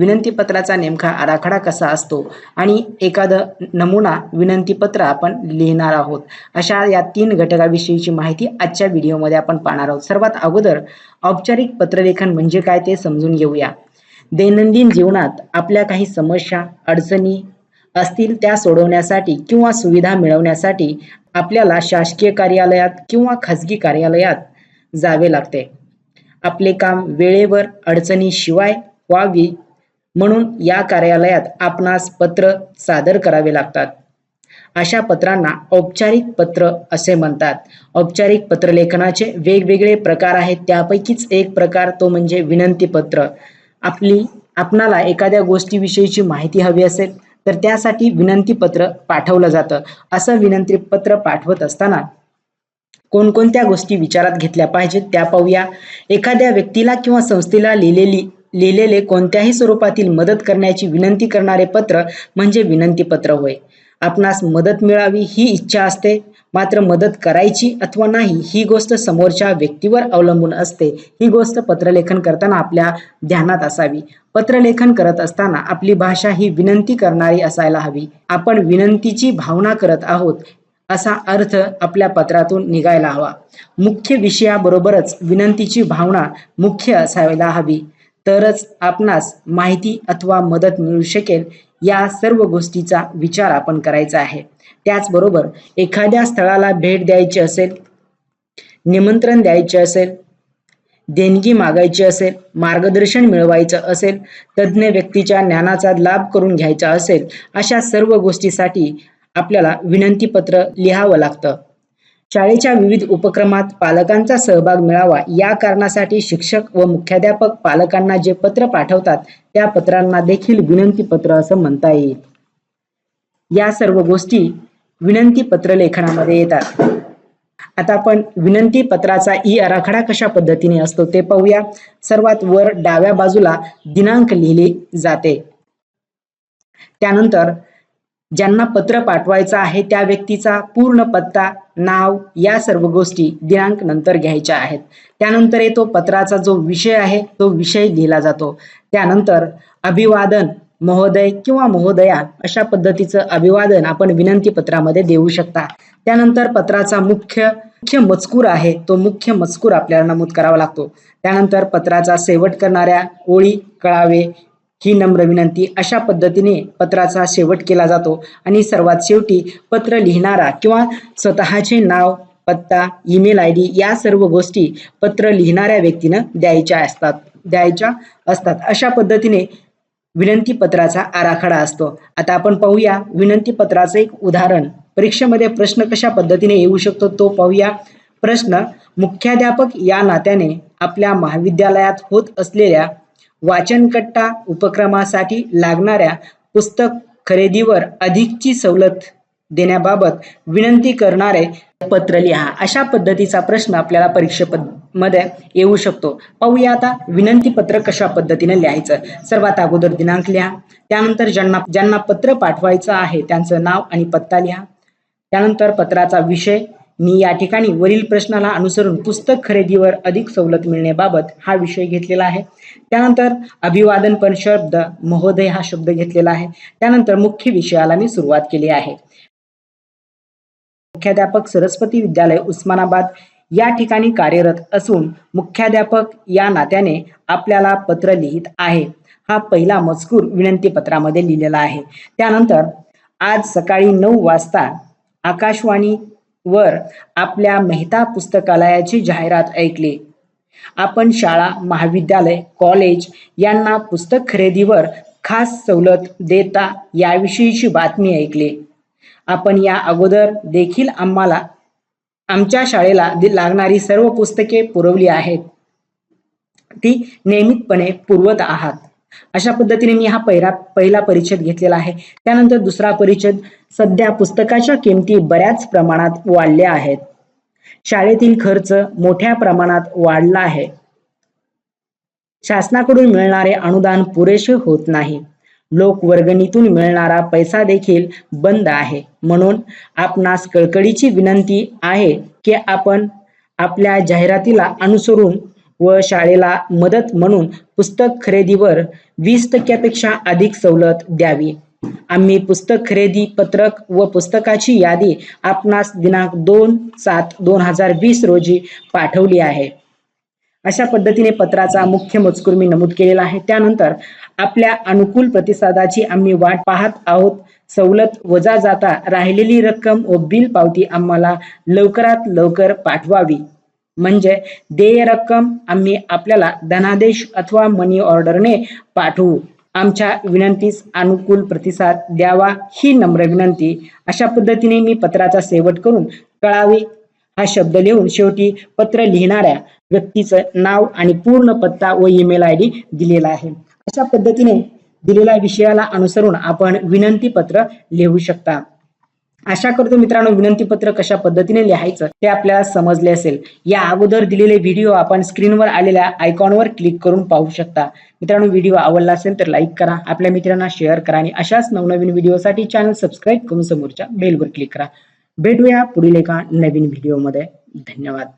विनंतीपत्राचा नेमका आराखडा कसा असतो आणि एखादं नमुना विनंतीपत्र आपण लिहिणार आहोत अशा या तीन घटकाविषयीची माहिती आजच्या व्हिडिओमध्ये आपण पाहणार आहोत. सर्वात अगोदर औपचारिक पत्रलेखन म्हणजे काय ते समजून घेऊया. दैनंदिन जीवनात आपल्या काही समस्या अडचणी असतील त्या सोडवण्यासाठी किंवा सुविधा मिळवण्यासाठी आपल्याला शासकीय कार्यालयात किंवा खाजगी कार्यालयात जावे लागते. आपले काम वेळेवर अडचणीशिवाय व्हावी म्हणून या कार्यालयात आपणास पत्र सादर करावे लागतात. अशा पत्रांना औपचारिक पत्र असे म्हणतात. औपचारिक पत्रलेखनाचे वेगवेगळे प्रकार आहेत. त्यापैकीच एक प्रकार तो म्हणजे विनंती पत्र. आपली आपणाला एखाद्या गोष्टीविषयीची माहिती हवी असेल तर त्यासाठी विनंती पत्र पाठवलं जातं. असं विनंती पत्र पाठवत असताना कोणकोणत्या गोष्टी विचारात घेतल्या पाहिजेत त्या पाहूया. एखाद्या व्यक्तीला किंवा संस्थेला लिहिलेली लिहिलेले कोणत्याही स्वरूपातील मदत करण्याची विनंती करणारे पत्र म्हणजे विनंती पत्र होय. आपणास मदत मिळावी ही इच्छा असते मात्र मदत करायची अथवा नाही ही गोष्ट समोरच्या व्यक्तीवर अवलंबून असते. ही गोष्ट पत्रलेखन करताना आपल्या ध्यानात असावी. पत्रलेखन करत असताना आपली भाषा ही विनंती करणारी असायला हवी. आपण विनंतीची भावना करत आहोत असा अर्थ आपल्या पत्रातून निघायला हवा. मुख्य विषयाबरोबरच विनंतीची भावना मुख्य असायला हवी. तरच आपणास माहिती अथवा मदत मिळू शकेल या सर्व गोष्टीचा विचार आपण करायचा आहे. त्याचबरोबर एखाद्या स्थळाला भेट द्यायची असेल निमंत्रण द्यायचे असेल देणगी मागायची असेल मार्गदर्शन मिळवायचं असेल तज्ज्ञ व्यक्तीच्या ज्ञानाचा लाभ करून घ्यायचा असेल अशा सर्व गोष्टीसाठी आपल्याला विनंती पत्र लिहावं लागतं. शाळेच्या विविध उपक्रमात पालकांचा सहभाग मिळावा. या कारणासाठी शिक्षक व मुख्याध्यापक पालकांना जे पत्र पाठवतात त्या पत्रांना देखील विनंती पत्र असं म्हणता येईल. या सर्व गोष्टी विनंती पत्र लेखनामध्ये येतात. आता आपण विनंती पत्राचा ई आराखडा कशा पद्धतीने असतो ते पाहूया. सर्वात वर डाव्या बाजूला दिनांक लिहिले जाते. त्यानंतर ज्यांना पत्र पाठवायचं आहे त्या व्यक्तीचा पूर्ण पत्ता नाव या सर्व गोष्टी दिनांक नंतर घ्यायच्या आहेत. त्यानंतर येतो पत्राचा जो विषय आहे तो विषय लिहिला जातो. त्यानंतर अभिवादन महोदय किंवा महोदया अशा पद्धतीचं अभिवादन आपण विनंती पत्रामध्ये देऊ शकता. त्यानंतर पत्राचा मुख्य मुख्य मजकूर आहे तो मुख्य मजकूर आपल्याला नमूद करावा लागतो. त्यानंतर पत्राचा शेवट करणाऱ्या ओळी कळावे ही नम्र विनंती अशा पद्धतीने पत्राचा शेवट केला जातो. आणि सर्वात शेवटी पत्र लिहिणारा किंवा स्वतःचे नाव पत्ता ईमेल आय डी या सर्व गोष्टी पत्र लिहिणाऱ्या व्यक्तीनं द्यायच्या असतात द्यायच्या असतात. अशा पद्धतीने विनंती पत्राचा आराखडा असतो. आता आपण पाहूया विनंती पत्राचं एक उदाहरण. परीक्षेमध्ये प्रश्न कशा पद्धतीने येऊ शकतो तो पाहूया. प्रश्न मुख्याध्यापक या नात्याने आपल्या महाविद्यालयात होत असलेल्या वाचनकट्टा उपक्रमासाठी लागणाऱ्या पुस्तक खरेदीवर अधिकची सवलत देण्याबाबत विनंती करणारे पत्र लिहा. अशा पद्धतीचा प्रश्न आपल्याला परीक्षेमध्ये येऊ शकतो. पाहूया आता विनंती पत्र कशा पद्धतीने लिहायचं. सर्वात अगोदर दिनांक लिहा. त्यानंतर ज्यांना ज्यांना पत्र पाठवायचं आहे त्यांचं नाव आणि पत्ता लिहा. त्यानंतर पत्राचा विषय मी या ठिकाणी वरील प्रश्नाला अनुसरून पुस्तक खरेदीवर अधिक सवलत मिळण्याबाबत हा विषय घेतलेला आहे. त्यानंतर अभिवादन पण शब्द महोदय हा शब्द घेतलेला आहे. त्यानंतर मुख्य विषयाला मी सुरुवात केली आहे. मुख्याध्यापक सरस्वती विद्यालय उस्मानाबाद या ठिकाणी कार्यरत असून मुख्याध्यापक या नात्याने आपल्याला पत्र लिहित आहे. हा पहिला मजकूर विनंती पत्रामध्ये लिहिलेला आहे. त्यानंतर आज सकाळी नऊ वाजता आकाशवाणी वर आपल्या मेहता पुस्तकालयाची जाहिरात ऐकली. आपण शाळा महाविद्यालय कॉलेज यांना पुस्तक खरेदीवर खास सवलत देता याविषयीची बातमी ऐकली. आपण या अगोदर देखील आम्हाला आमच्या शाळेला दि- लागणारी सर्व पुस्तके पुरवली आहेत. ती नियमितपणे पुरवत आहात. अशा पद्धतीने मी हा पहिला पहिला परिच्छेद घेतलेला आहे. त्यानंतर दुसरा परिच्छेद सध्या पुस्तकाच्या किमती बऱ्याच प्रमाणात वाढल्या आहेत. शाळेतील खर्च मोठ्या प्रमाणात वाढला आहे. शासनाकडून मिळणारे अनुदान पुरेसे होत नाही. लोक वर्गणीतून मिळणारा पैसा देखील बंद आहे. म्हणून आपणास कळकळीची विनंती आहे की आपण आपल्या जाहिरातीला अनुसरून व शाळेला मदत म्हणून पुस्तक खरेदीवर वीस टक्क्यापेक्षा अधिक सवलत द्यावी. आम्ही पुस्तक खरेदी पत्रक व पुस्तकाची यादी आपणास दिनांक दोन सात दोन हजार वीस रोजी पाठवली आहे. अशा पद्धतीने पत्राचा मुख्य मजकूर मी नमूद केलेला आहे. त्यानंतर आपल्या अनुकूल प्रतिसादाची आम्ही वाट पाहत आहोत. सवलत वजा जाता राहिलेली रक्कम व बिल पावती आम्हाला लवकरात लवकर पाठवावी. म्हणजे देय रक्कम आम्ही आपल्याला धनादेश अथवा मनी ऑर्डरने पाठवू. आमच्या विनंतीस अनुकूल प्रतिसाद द्यावा ही नम्र विनंती. अशा पद्धतीने मी पत्राचा शेवट करून कळावे हा शब्द लिहून शेवटी पत्र लिहिणाऱ्या व्यक्तीचं नाव आणि पूर्ण पत्ता व ईमेल आय डी दिलेला आहे. अशा पद्धतीने दिलेल्या विषयाला अनुसरून आपण विनंती पत्र लिहू शकता. आशा करतो मित्रांनो विनंती पत्र कशा पद्धतीने लिहायचं ते आपल्याला समजले असेल. या अगोदर दिलेले व्हिडिओ आपण स्क्रीनवर आलेल्या आयकॉनवर क्लिक करून पाहू शकता. मित्रांनो व्हिडिओ आवडला असेल तर लाईक करा आपल्या मित्रांना शेअर करा आणि अशाच नवनवीन व्हिडिओसाठी चॅनल सबस्क्राईब करून समोरच्या बेलवर क्लिक करा. भेटूया पुढील एका नवीन व्हिडिओमध्ये धन्यवाद.